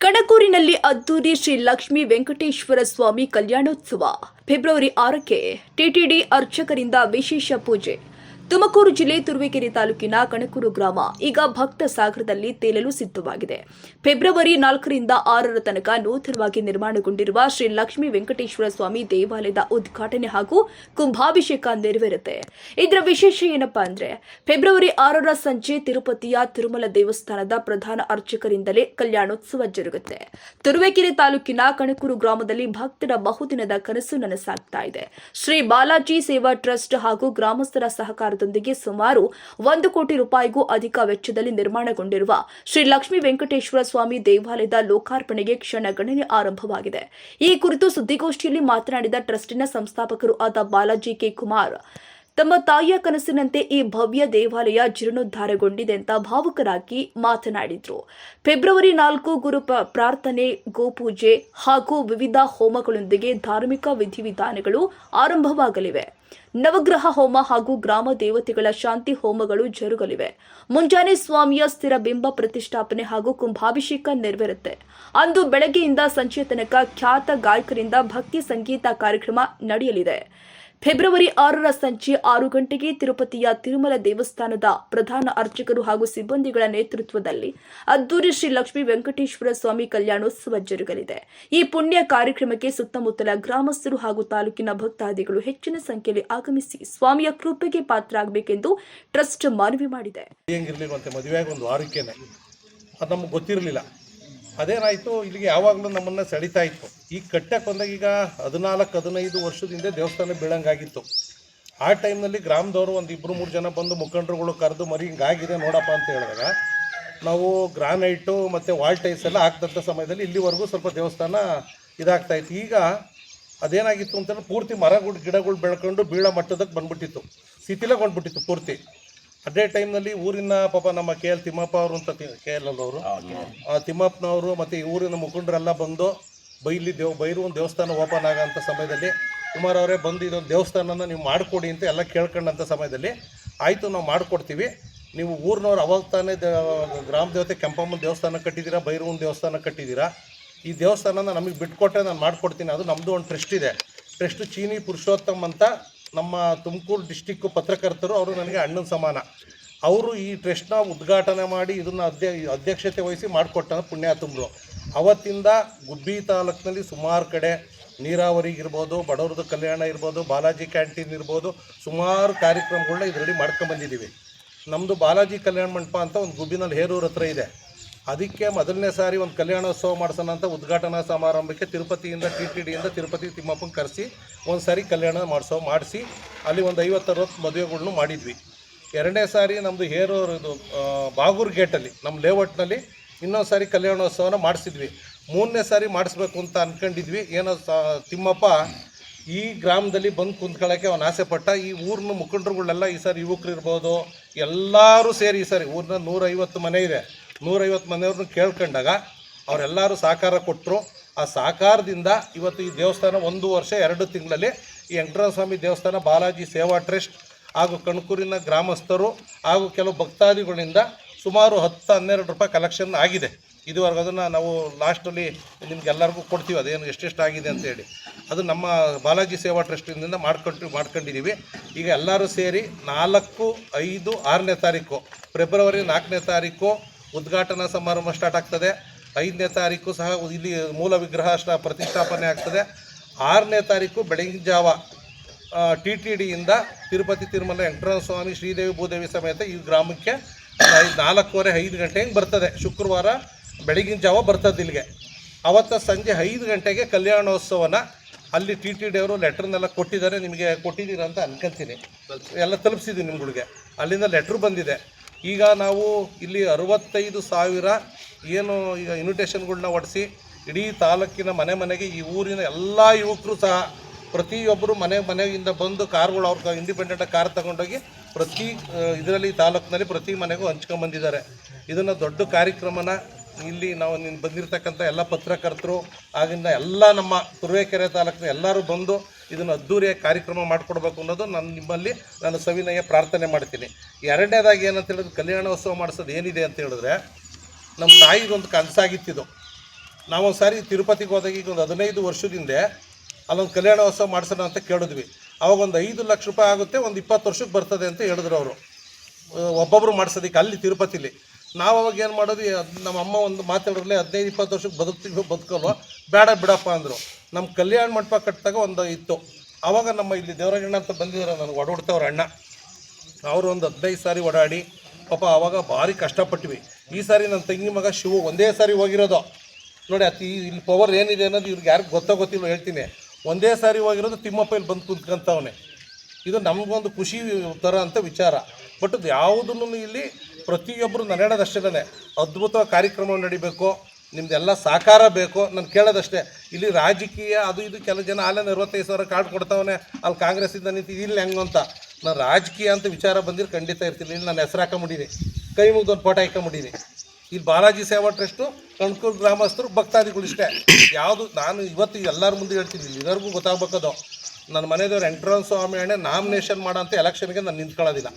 ಕಡಕೂರಿನಲ್ಲಿ ಅದ್ದೂರಿ ಶ್ರೀ ಲಕ್ಷ್ಮೀ ವೆಂಕಟೇಶ್ವರ ಸ್ವಾಮಿ ಕಲ್ಯಾಣೋತ್ಸವ. ಫೆಬ್ರವರಿ ಆರಕ್ಕೆ ಟಿಟಿಡಿ ಅರ್ಚಕರಿಂದ ವಿಶೇಷ ಪೂಜೆ. ತುಮಕೂರು ಜಿಲ್ಲೆ ತುರುವೇಕೆರೆ ತಾಲೂಕಿನ ಕಣಕೂರು ಗ್ರಾಮ ಈಗ ಭಕ್ತ ಸಾಗರದಲ್ಲಿ ತೇಲಲು ಸಿದ್ಧವಾಗಿದೆ. ಫೆಬ್ರವರಿ ನಾಲ್ಕರಿಂದ ಆರರ ತನಕ ನೂತನವಾಗಿ ನಿರ್ಮಾಣಗೊಂಡಿರುವ ಶ್ರೀ ಲಕ್ಷ್ಮೀ ವೆಂಕಟೇಶ್ವರ ಸ್ವಾಮಿ ದೇವಾಲಯದ ಉದ್ಘಾಟನೆ ಹಾಗೂ ಕುಂಭಾಭಿಷೇಕ ನೆರವೇರುತ್ತೆ. ಇದರ ವಿಶೇಷ ಏನಪ್ಪಾ ಅಂದ್ರೆ, ಫೆಬ್ರವರಿ ಆರರ ಸಂಜೆ ತಿರುಪತಿಯ ತಿರುಮಲ ದೇವಸ್ಥಾನದ ಪ್ರಧಾನ ಅರ್ಚಕರಿಂದಲೇ ಕಲ್ಯಾಣೋತ್ಸವ ಜರುಗುತ್ತೆ. ತುರುವೇಕೆರೆ ತಾಲೂಕಿನ ಕಣಕೂರು ಗ್ರಾಮದಲ್ಲಿ ಭಕ್ತರ ಬಹುದಿನದ ಕನಸು ನನಸಾಗ್ತಾ ಇದೆ. ಶ್ರೀ ಬಾಲಾಜಿ ಸೇವಾ ಟ್ರಸ್ಟ್ ಹಾಗೂ ಗ್ರಾಮಸ್ಥರ ಸಹಕಾರದೊಂದಿಗೆ ಸುಮಾರು ಒಂದು ಕೋಟಿ ರೂಪಾಯಿಗೂ ಅಧಿಕ ವೆಚ್ಚದಲ್ಲಿ ನಿರ್ಮಾಣಗೊಂಡಿರುವ ಶ್ರೀ ಲಕ್ಷ್ಮೀ ವೆಂಕಟೇಶ್ವರ ಸ್ವಾಮಿ ದೇವಾಲಯದ ಲೋಕಾರ್ಪಣೆಗೆ ಕ್ಷಣಗಣನೆ ಆರಂಭವಾಗಿದೆ. ಈ ಕುರಿತು ಸುದ್ದಿಗೋಷ್ಠಿಯಲ್ಲಿ ಮಾತನಾಡಿದ ಟ್ರಸ್ಟಿನ ಸಂಸ್ಥಾಪಕರು ಆದ ಬಾಲಾಜಿ ಕೆ ಕುಮಾರ್, ತಮ್ಮ ತಾಯಿಯ ಕನಸಿನಂತೆ ಈ ಭವ್ಯ ದೇವಾಲಯ ಜೀರ್ಣೋದ್ಧಾರಗೊಂಡಿದೆ ಅಂತ ಭಾವುಕರಾಗಿ ಮಾತನಾಡಿದ್ರು. ಫೆಬ್ರವರಿ ನಾಲ್ಕು ಗುರು ಪ್ರಾರ್ಥನೆ, ಗೋಪೂಜೆ ಹಾಗೂ ವಿವಿಧ ಹೋಮಗಳೊಂದಿಗೆ ಧಾರ್ಮಿಕ ವಿಧಿವಿಧಾನಗಳು ಆರಂಭವಾಗಲಿವೆ. ನವಗ್ರಹ ಹೋಮ ಹಾಗೂ ಗ್ರಾಮ ದೇವತೆಗಳ ಶಾಂತಿ ಹೋಮಗಳು ಜರುಗಲಿವೆ. ಮುಂಜಾನೆ ಸ್ವಾಮಿಯ ಸ್ಥಿರ ಬಿಂಬ ಪ್ರತಿಷ್ಠಾಪನೆ ಹಾಗೂ ಕುಂಭಾಭಿಷೇಕ ನೆರವೇರುತ್ತೆ. ಅಂದು ಬೆಳಗ್ಗೆಯಿಂದ ಸಂಚೇತನಕ ತನಕ ಖ್ಯಾತ ಗಾಯಕರಿಂದ ಭಕ್ತಿ ಸಂಗೀತ ಕಾರ್ಯಕ್ರಮ ನಡೆಯಲಿದೆ. ಫೆಬ್ರವರಿ ಆರರ ಸಂಜೆ ಆರು ಗಂಟೆಗೆ ತಿರುಪತಿಯ ತಿರುಮಲ ದೇವಸ್ಥಾನದ ಪ್ರಧಾನ ಅರ್ಚಕರು ಹಾಗೂ ಸಿಬ್ಬಂದಿಗಳ ನೇತೃತ್ವದಲ್ಲಿ ಅದ್ದೂರಿ ಶ್ರೀ ಲಕ್ಷ್ಮೀ ವೆಂಕಟೇಶ್ವರ ಸ್ವಾಮಿ ಕಲ್ಯಾಣೋತ್ಸವ ಜರುಗಲಿದೆ. ಈ ಪುಣ್ಯ ಕಾರ್ಯಕ್ರಮಕ್ಕೆ ಸುತ್ತಮುತ್ತಲ ಗ್ರಾಮಸ್ಥರು ಹಾಗೂ ತಾಲೂಕಿನ ಭಕ್ತಾದಿಗಳು ಹೆಚ್ಚಿನ ಸಂಖ್ಯೆಯಲ್ಲಿ ಆಗಮಿಸಿ ಸ್ವಾಮಿಯ ಕೃಪೆಗೆ ಪಾತ್ರರಾಗಬೇಕೆಂದು ಟ್ರಸ್ಟ್ ಮನವಿ ಮಾಡಿದೆ. ನಮಗೆ ಗೊತ್ತಿರಲಿಲ್ಲ. ಅದೇನಾಯಿತು? ಇಲ್ಲಿಗೆ ಯಾವಾಗಲೂ ನಮ್ಮನ್ನು ಸೆಳಿತಾ ಇತ್ತು. ಈಗ ಕಟ್ಟಕ್ಕೆ ಬಂದಾಗ ಈಗ ಹದಿನಾಲ್ಕು, ಹದಿನೈದು ವರ್ಷದಿಂದ ದೇವಸ್ಥಾನ ಬೀಳಂಗಾಗಿತ್ತು. ಆ ಟೈಮ್ನಲ್ಲಿ ಗ್ರಾಮದವರು ಒಂದು ಇಬ್ಬರು ಮೂರು ಜನ ಬಂದು ಮುಖಂಡರುಗಳು ಕರೆದು, ಮರಿ, ಹಿಂಗಾಗಿದೆ, ನೋಡಪ್ಪ ಅಂತ ಹೇಳಿದಾಗ ನಾವು ಗ್ರಾನೈಟು ಮತ್ತು ವಾಲ್ ಟೈಲ್ಸ್ ಎಲ್ಲ ಹಾಕ್ದಂಥ ಸಮಯದಲ್ಲಿ ಇಲ್ಲಿವರೆಗೂ ಸ್ವಲ್ಪ ದೇವಸ್ಥಾನ ಇದಾಗ್ತಾ ಇತ್ತು. ಈಗ ಅದೇನಾಗಿತ್ತು ಅಂತಂದ್ರೆ ಪೂರ್ತಿ ಮರಗಳು, ಗಿಡಗಳು ಬೆಳ್ಕೊಂಡು ಬೀಳೋ ಮಟ್ಟದಕ್ಕೆ ಬಂದ್ಬಿಟ್ಟಿತ್ತು. ಶಿಥಿಲಗೊಂಡ್ಬಿಟ್ಟಿತ್ತು ಪೂರ್ತಿ. ಅದೇ ಟೈಮ್ನಲ್ಲಿ ಊರಿನ ಪಾಪ ನಮ್ಮ ಕೆ ಎಲ್ ತಿಮ್ಮಪ್ಪ ಅವರು ಅಂತ ಕೆ ಎಲ್ ಅವರು. ಆ ತಿಮ್ಮಪ್ಪನವರು ಮತ್ತು ಈ ಊರಿನ ಮುಖಂಡರೆಲ್ಲ ಬಂದು ಬೈಲಿ ದೇವ್ ಬೈರುವನ್ ದೇವಸ್ಥಾನ ಓಪನ್ ಆಗೋಂಥ ಸಮಯದಲ್ಲಿ ಕುಮಾರ್ ಅವರೇ ಬಂದು ಇದೊಂದು ದೇವಸ್ಥಾನನ ನೀವು ಮಾಡಿಕೊಡಿ ಅಂತ ಎಲ್ಲ ಕೇಳ್ಕೊಂಡಂಥ ಸಮಯದಲ್ಲಿ ಆಯಿತು ನಾವು ಮಾಡಿಕೊಡ್ತೀವಿ. ನೀವು ಊರಿನವ್ರು ಅವಾಗ ತಾನೇ ಗ್ರಾಮ ದೇವತೆ ಕೆಂಪಮ್ಮನ ದೇವಸ್ಥಾನ ಕಟ್ಟಿದ್ದೀರಾ ಬೈರುವನ್ ದೇವಸ್ಥಾನ ಕಟ್ಟಿದ್ದೀರಾ ಈ ದೇವಸ್ಥಾನನ ನಮಗೆ ಬಿಟ್ಕೊಟ್ಟೆ ನಾನು ಮಾಡಿಕೊಡ್ತೀನಿ. ಅದು ನಮ್ಮದು ಒಂದು ಟ್ರಸ್ಟ್ ಇದೆ. ಟ್ರಸ್ಟ್ ಚೀನಿ ಪುರುಷೋತ್ತಮ್ ಅಂತ ನಮ್ಮ ತುಮಕೂರು ಡಿಸ್ಟಿಕ್ಕು ಪತ್ರಕರ್ತರು ಅವರು ನನಗೆ ಅಣ್ಣನ ಸಮಾನ. ಅವರು ಈ ಟ್ರಸ್ಟ್ನ ಉದ್ಘಾಟನೆ ಮಾಡಿ ಇದನ್ನು ಅಧ್ಯ ಅಧ್ಯಕ್ಷತೆ ವಹಿಸಿ ಮಾಡಿಕೊಟ್ಟ ಪುಣ್ಯಾತುಂಬರು ಅವತ್ತಿಂದ ಗುಬ್ಬಿ ತಾಲೂಕಿನಲ್ಲಿ ಸುಮಾರು ಕಡೆ ನೀರಾವರಿಗಿರ್ಬೋದು ಬಡವ್ರದ್ದು ಕಲ್ಯಾಣ ಇರ್ಬೋದು, ಬಾಲಾಜಿ ಕ್ಯಾಂಟೀನ್ ಇರ್ಬೋದು, ಸುಮಾರು ಕಾರ್ಯಕ್ರಮಗಳನ್ನ ಇದರಲ್ಲಿ ಮಾಡ್ಕೊಂಬಂದಿದ್ದೀವಿ ನಮ್ಮದು ಬಾಲಾಜಿ ಕಲ್ಯಾಣ ಮಂಟಪ ಅಂತ ಒಂದು ಗುಬ್ಬಿನಲ್ಲಿ ಹೇರೂರ ಹತ್ರ ಇದೆ. ಅದಕ್ಕೆ ಮೊದಲನೇ ಸಾರಿ ಒಂದು ಕಲ್ಯಾಣೋತ್ಸವ ಮಾಡಿಸೋಣ ಅಂತ ಉದ್ಘಾಟನಾ ಸಮಾರಂಭಕ್ಕೆ ತಿರುಪತಿಯಿಂದ ಟಿ ಟಿ ಡಿಯಿಂದ ತಿರುಪತಿ ತಿಮ್ಮಪ್ಪನ ಕರೆಸಿ ಒಂದು ಸಾರಿ ಕಲ್ಯಾಣ ಮಾಡಿಸೋ ಮಾಡಿಸಿ ಅಲ್ಲಿ ಒಂದು ಐವತ್ತರವತ್ತು ಮದುವೆಗಳ್ನು ಮಾಡಿದ್ವಿ. ಎರಡನೇ ಸಾರಿ ನಮ್ಮದು ಇದು ಬಾಗೂರು ಗೇಟಲ್ಲಿ, ನಮ್ಮ ಲೇಔಟ್ನಲ್ಲಿ ಇನ್ನೊಂದು ಸಾರಿ ಕಲ್ಯಾಣೋತ್ಸವನ ಮಾಡಿಸಿದ್ವಿ. ಮೂರನೇ ಸಾರಿ ಮಾಡಿಸ್ಬೇಕು ಅಂತ ಅಂದ್ಕೊಂಡಿದ್ವಿ ಏನೋ ತಿಮ್ಮಪ್ಪ ಈ ಗ್ರಾಮದಲ್ಲಿ ಬಂದು ಕುಂತ್ಕೊಳ್ಳೋಕ್ಕೆ ಅವನು ಆಸೆ ಪಟ್ಟ. ಈ ಊರಿನ ಮುಖಂಡರುಗಳೆಲ್ಲ ಈ ಸಾರಿ ಯುವಕರು ಇರ್ಬೋದು ಎಲ್ಲರೂ ಸೇರಿ ಈ ಸಾರಿ ಊರಿನ ನೂರೈವತ್ತು ಮನೆ ಇದೆ. ನೂರೈವತ್ತು ಮನೆಯವ್ರನ್ನ ಕೇಳ್ಕೊಂಡಾಗ ಅವರೆಲ್ಲರೂ ಸಹಕಾರ ಕೊಟ್ಟರು ಆ ಸಹಕಾರದಿಂದ ಇವತ್ತು ಈ ದೇವಸ್ಥಾನ ಒಂದು ವರ್ಷ, ಎರಡು ತಿಂಗಳಲ್ಲಿ ಈ ವೆಂಕಟರಾಮ ಸ್ವಾಮಿ ದೇವಸ್ಥಾನ, ಬಾಲಾಜಿ ಸೇವಾ ಟ್ರಸ್ಟ್ ಹಾಗೂ ಕಣ್ಕೂರಿನ ಗ್ರಾಮಸ್ಥರು ಹಾಗೂ ಕೆಲವು ಭಕ್ತಾದಿಗಳಿಂದ ಸುಮಾರು ಹತ್ತು, ಹನ್ನೆರಡು ರೂಪಾಯಿ ಕಲೆಕ್ಷನ್ ಆಗಿದೆ. ಇದುವರೆಗೂ ಅದನ್ನು ನಾವು ಲಾಸ್ಟಲ್ಲಿ ನಿಮ್ಗೆಲ್ಲರಿಗೂ ಕೊಡ್ತೀವಿ. ಅದೇನು ಎಷ್ಟೆಷ್ಟು ಆಗಿದೆ ಅಂತೇಳಿ ಅದು ನಮ್ಮ ಬಾಲಾಜಿ ಸೇವಾ ಟ್ರಸ್ಟಿಂದ ಮಾಡ್ಕೊಂಡು ಮಾಡ್ಕೊಂಡಿದ್ದೀವಿ ಈಗ ಎಲ್ಲರೂ ಸೇರಿ ನಾಲ್ಕು, ಐದು, ಆರನೇ ತಾರೀಕು, ಫೆಬ್ರವರಿ ನಾಲ್ಕನೇ ತಾರೀಕು ಉದ್ಘಾಟನಾ ಸಮಾರಂಭ ಸ್ಟಾರ್ಟ್ ಆಗ್ತದೆ. ಐದನೇ ತಾರೀಕು ಸಹ ಇಲ್ಲಿ ಮೂಲ ವಿಗ್ರಹ ಪ್ರತಿಷ್ಠಾಪನೆ ಆಗ್ತದೆ. ಆರನೇ ತಾರೀಕು ಬೆಳಗಿನ ಜಾವ ಟಿ ಟಿ ಡಿಯಿಂದ ತಿರುಪತಿ ತಿರುಮಲ ವೆಂಕಟರಾಮ ಸ್ವಾಮಿ ಶ್ರೀದೇವಿ ಭೂದೇವಿ ಸಮೇತ ಈ ಗ್ರಾಮಕ್ಕೆ ನಾಲ್ಕೂವರೆ, ಐದು ಗಂಟೆ ಹಿಂಗೆ ಬರ್ತದೆ. ಶುಕ್ರವಾರ ಬೆಳಗಿನ ಜಾವ ಬರ್ತದೆ ಇಲ್ಲಿಗೆ. ಅವತ್ತು ಸಂಜೆ ಐದು ಗಂಟೆಗೆ ಕಲ್ಯಾಣೋತ್ಸವನ ಅಲ್ಲಿ ಟಿ ಟಿ ಡಿ ಅವರು ಲೆಟ್ರನ್ನೆಲ್ಲ ಕೊಟ್ಟಿದ್ದಾರೆ. ನಿಮಗೆ ಕೊಟ್ಟಿದ್ದೀರ ಅಂತ ಅನ್ಕೊಂತೀನಿ. ಎಲ್ಲ ತಲುಪಿಸಿದ್ದೀನಿ ನಿಮ್ಗಳಿಗೆ. ಅಲ್ಲಿಂದ ಲೆಟ್ರ್ ಬಂದಿದೆ. ಈಗ ನಾವು ಇಲ್ಲಿ ಅರವತ್ತೈದು ಸಾವಿರ ಏನು ಈಗ ಇನ್ವಿಟೇಷನ್ಗಳನ್ನ ಒಡಿಸಿ ಇಡೀ ತಾಲೂಕಿನ ಮನೆ ಮನೆಗೆ ಈ ಊರಿನ ಎಲ್ಲ ಯುವಕರು ಸಹ ಪ್ರತಿಯೊಬ್ಬರು ಮನೆ ಮನೆಯಿಂದ ಬಂದು ಕಾರ್ಗಳು ಅವ್ರ ಇಂಡಿಪೆಂಡೆಂಟ್ ಕಾರ್ ತಗೊಂಡೋಗಿ ಪ್ರತಿ ಇದರಲ್ಲಿ ತಾಲೂಕಿನಲ್ಲಿ ಪ್ರತಿ ಮನೆಗೂ ಹಂಚ್ಕೊಂಬಂದಿದ್ದಾರೆ ಇದನ್ನು ದೊಡ್ಡ ಕಾರ್ಯಕ್ರಮನ ಇಲ್ಲಿ ನಾವು ಬಂದಿರತಕ್ಕಂಥ ಎಲ್ಲ ಪತ್ರಕರ್ತರು, ಆಗಿಂದ ಎಲ್ಲ ನಮ್ಮ ತುರುವೇಕೆರೆ ತಾಲೂಕಿನ ಎಲ್ಲರೂ ಬಂದು ಇದನ್ನು ಅದ್ದೂರಿಯಾಗಿ ಕಾರ್ಯಕ್ರಮ ಮಾಡಿಕೊಡ್ಬೇಕು ಅನ್ನೋದು ನಾನು ನಿಮ್ಮಲ್ಲಿ ನಾನು ಸವಿನಯ ಪ್ರಾರ್ಥನೆ ಮಾಡ್ತೀನಿ. ಎರಡನೇದಾಗಿ ಏನಂತ ಹೇಳಿದ್ರೆ ಕಲ್ಯಾಣೋತ್ಸವ ಮಾಡಿಸೋದು ಏನಿದೆ ಅಂತ ಹೇಳಿದ್ರೆ ನಮ್ಮ ತಾಯಿದೊಂದು ಕನಸಾಗಿತ್ತಿದು ನಾವೊಂದು ಸಾರಿ ತಿರುಪತಿಗೆ ಹೋದಾಗ ಈಗ ಒಂದು ಹದಿನೈದು ವರ್ಷದಿಂದ ಅಲ್ಲೊಂದು ಕಲ್ಯಾಣೋತ್ಸವ ಮಾಡಿಸೋಣ ಅಂತ ಕೇಳಿದ್ವಿ. ಅವಾಗ ಒಂದು ಐದು ಲಕ್ಷ ರೂಪಾಯಿ ಆಗುತ್ತೆ, ಒಂದು ಇಪ್ಪತ್ತು ವರ್ಷಕ್ಕೆ ಬರ್ತದೆ ಅಂತ ಹೇಳಿದ್ರು ಅವರು. ಒಬ್ಬೊಬ್ಬರು ಮಾಡಿಸೋದಕ್ಕೆ ಅಲ್ಲಿ ತಿರುಪತಿಲಿ. ನಾವು ಅವಾಗ ಏನು ಮಾಡೋದು ನಮ್ಮ ಅಮ್ಮ ಒಂದು ಮಾತಾಡಿದ್ರಲ್ಲಿ ಹದಿನೈದು ಇಪ್ಪತ್ತು ವರ್ಷಕ್ಕೆ ಬದುಕ್ತೀವಿ, ಬದುಕಲ್ವ? ಬೇಡ ಬಿಡಪ್ಪ ಅಂದರು. ನಮ್ಮ ಕಲ್ಯಾಣ ಮಂಟಪ ಕಟ್ಟಿದಾಗ ಒಂದು ಇತ್ತು. ಆವಾಗ ನಮ್ಮ ಇಲ್ಲಿ ದೇವರಾಜಣ್ಣ ಅಂತ ಬಂದಿದ್ದಾರೆ ನನಗೆ ಓಡಾಡ್ತವ್ರ ಅಣ್ಣ ಅವರು ಒಂದು ಹದಿನೈದು ಸಾರಿ ಓಡಾಡಿ, ಪಾಪ ಆವಾಗ ಭಾರಿ ಕಷ್ಟಪಟ್ವಿ. ಈ ಸಾರಿ ನನ್ನ ತಂಗಿ ಮಗ ಶಿವು ಒಂದೇ ಸಾರಿ ಹೋಗಿರೋದು. ನೋಡಿ, ಅತಿ ಇಲ್ಲಿ ಪವರ್ ಏನಿದೆ ಅನ್ನೋದು ಇವ್ರಿಗೆ ಯಾರಿಗೂ ಗೊತ್ತೋ ಗೊತ್ತಿಲ್ಲ ಹೇಳ್ತೀನಿ. ಒಂದೇ ಸಾರಿ ಹೋಗಿರೋದು ತಿಮ್ಮಪ್ಪ ಇಲ್ಲಿ ಬಂದು ಕುಂತ್ಕೊಂತವನೆ. ಇದು ನಮಗೊಂದು ಖುಷಿ ಥರ ಅಂತ ವಿಚಾರ. ಬಟ್ ಅದು ಯಾವುದನ್ನು ಇಲ್ಲಿ ಪ್ರತಿಯೊಬ್ಬರು ನಾನು ಅದ್ಭುತ ಕಾರ್ಯಕ್ರಮ ನಡಿಬೇಕು. ನಿಮ್ದೆಲ್ಲ ಸಹಕಾರ ಬೇಕು. ನಾನು ಕೇಳೋದಷ್ಟೇ, ಇಲ್ಲಿ ರಾಜಕೀಯ ಅದು ಇದು ಕೆಲವು ಜನ ಅಲ್ಲೇ ಅರವತ್ತೈದು ಸಾವಿರ ಕಾರ್ಡ್ ಕೊಡ್ತಾವನೆ, ಅಲ್ಲಿ ಕಾಂಗ್ರೆಸ್ಸಿಂದ ನಿಂತು ಇಲ್ಲಿ ಹೆಂಗೆ ಅಂತ. ನಾನು ರಾಜಕೀಯ ಅಂತ ವಿಚಾರ ಬಂದಿರೋ ಖಂಡಿತ ಇರ್ತೀನಿ. ಇಲ್ಲಿ ನಾನು ಹೆಸರು ಹಾಕೊಂಬಿಡೀನಿ. ಕೈ ಮುಗ್ದೊಂದು ಫೋಟೋ ಹಾಕೊಂಬಿಡೀನಿ. ಇಲ್ಲಿ ಬಾಲಾಜಿ ಸೇವಾ ಟ್ರಸ್ಟು ಕಣ್ಕೂರು ಗ್ರಾಮಸ್ಥರು, ಭಕ್ತಾದಿಗಳು ಇಷ್ಟೇ. ಯಾವುದು ನಾನು ಇವತ್ತು ಎಲ್ಲರ ಮುಂದೆ ಹೇಳ್ತೀನಿ. ಎಲ್ಲರಿಗೂ ಗೊತ್ತಾಗ್ಬೇಕದು. ನನ್ನ ಮನೆಯವ್ರು ಎಂಟ್ರಾನ್ಸ್ ಸ್ವಾಮಿ ಅಣ್ಣೆ ನಾಮಿನೇಷನ್ ಮಾಡೋಂಥ ಎಲೆಕ್ಷನ್ಗೆ ನಾನು ನಿಂತ್ಕೊಳ್ಳೋದಿಲ್ಲ.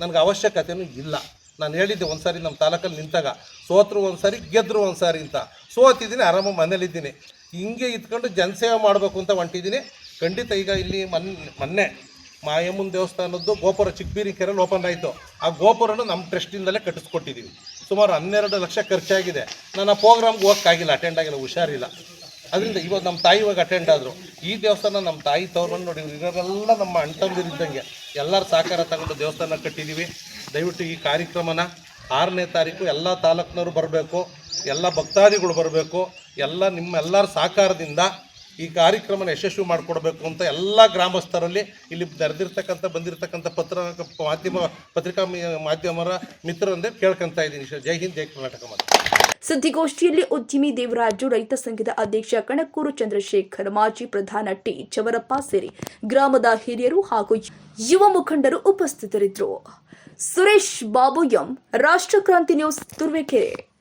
ನನಗೆ ಅವಶ್ಯಕತೆಯೂ ಇಲ್ಲ. ನಾನು ಹೇಳಿದ್ದೆ ಒಂದು ಸಾರಿ ನಮ್ಮ ತಾಲೂಕಲ್ಲಿ ನಿಂತಾಗ, ಸೋತರು ಒಂದು ಸಾರಿ ಗೆದ್ದರು ಒಂದು ಅಂತ. ಸೋತಿದ್ದೀನಿ, ಆರಾಮ ಮನೇಲಿದ್ದೀನಿ. ಹಿಂಗೆ ಇದ್ಕೊಂಡು ಜನಸೇವೆ ಮಾಡಬೇಕು ಅಂತ ಹೊಂಟಿದ್ದೀನಿ. ಖಂಡಿತ ಈಗ ಇಲ್ಲಿ ಮೊನ್ನೆ ಮೊನ್ನೆ ಮಾಯಮ್ಮನ ದೇವಸ್ಥಾನದ್ದು ಗೋಪುರ ಚಿಕ್ಕಬೀರಿ ಕೆರೆಯಲ್ಲಿ ಓಪನ್ ಆಯಿತು. ಆ ಗೋಪುರನ ನಮ್ಮ ಟ್ರಸ್ಟಿಂದಲೇ ಕಟ್ಟಿಸ್ಕೊಟ್ಟಿದ್ದೀವಿ. ಸುಮಾರು ಹನ್ನೆರಡು ಲಕ್ಷ ಖರ್ಚಾಗಿದೆ. ನಾನು ಆ ಪ್ರೋಗ್ರಾಮ್ಗೆ ಹೋಗೋಕ್ಕಾಗಿಲ್ಲ ಅಟೆಂಡ್ ಆಗಿಲ್ಲ, ಹುಷಾರಿಲ್ಲ. ಅದರಿಂದ ಇವಾಗ ನಮ್ಮ ತಾಯಿ ಇವಾಗ ಅಟೆಂಡ್ ಆದರು. ಈ ದೇವಸ್ಥಾನ ನಮ್ಮ ತಾಯಿ ತವ್ರನ್ನ ನೋಡಿ ಇವರೆಲ್ಲ ನಮ್ಮ ಅಣ್ತಂದಿರಿದ್ದಂಗೆ ಎಲ್ಲರ ಸಹಕಾರ ತಗೊಂಡು ದೇವಸ್ಥಾನ ಕಟ್ಟಿದ್ದೀವಿ ದಯವಿಟ್ಟು ಈ ಕಾರ್ಯಕ್ರಮನ ಆರನೇ ತಾರೀಕು ಎಲ್ಲ ತಾಲೂಕಿನವರು ಬರಬೇಕು. ಎಲ್ಲ ಭಕ್ತಾದಿಗಳು ಬರಬೇಕು. ಎಲ್ಲ ನಿಮ್ಮೆಲ್ಲರ ಸಹಕಾರದಿಂದ ಈ ಕಾರ್ಯಕ್ರಮನ ಯಶಸ್ವಿ ಮಾಡಿಕೊಡ್ಬೇಕು ಅಂತ ಎಲ್ಲ ಗ್ರಾಮಸ್ಥರಲ್ಲಿ ಇಲ್ಲಿ ನೆರೆದಿರ್ತಕ್ಕಂಥ ಬಂದಿರತಕ್ಕಂಥ ಪತ್ರ, ಮಾಧ್ಯಮ, ಪತ್ರಿಕಾ ಮಾಧ್ಯಮರ ಮಿತ್ರರಂದೇ ಕೇಳ್ಕೊಂತ ಇದ್ದೀನಿ. ಜೈ ಹಿಂದ್, ಜೈ ಕರ್ನಾಟಕ ಮಾತು. ಸುದ್ದಿಗೋಷ್ಠಿಯಲ್ಲಿ ಉದ್ಯಮಿ ದೇವರಾಜು, ರೈತ ಸಂಘದ ಅಧ್ಯಕ್ಷ ಕಣಕೂರು ಚಂದ್ರಶೇಖರ್, ಮಾಜಿ ಪ್ರಧಾನ ಟಿ ಚವರಪ್ಪ ಸೇರಿ ಗ್ರಾಮದ ಹಿರಿಯರು ಹಾಗೂ ಯುವ ಮುಖಂಡರು ಉಪಸ್ಥಿತರಿದ್ದರು. Suresh Babu M Rashtrakranti news Turuvekere.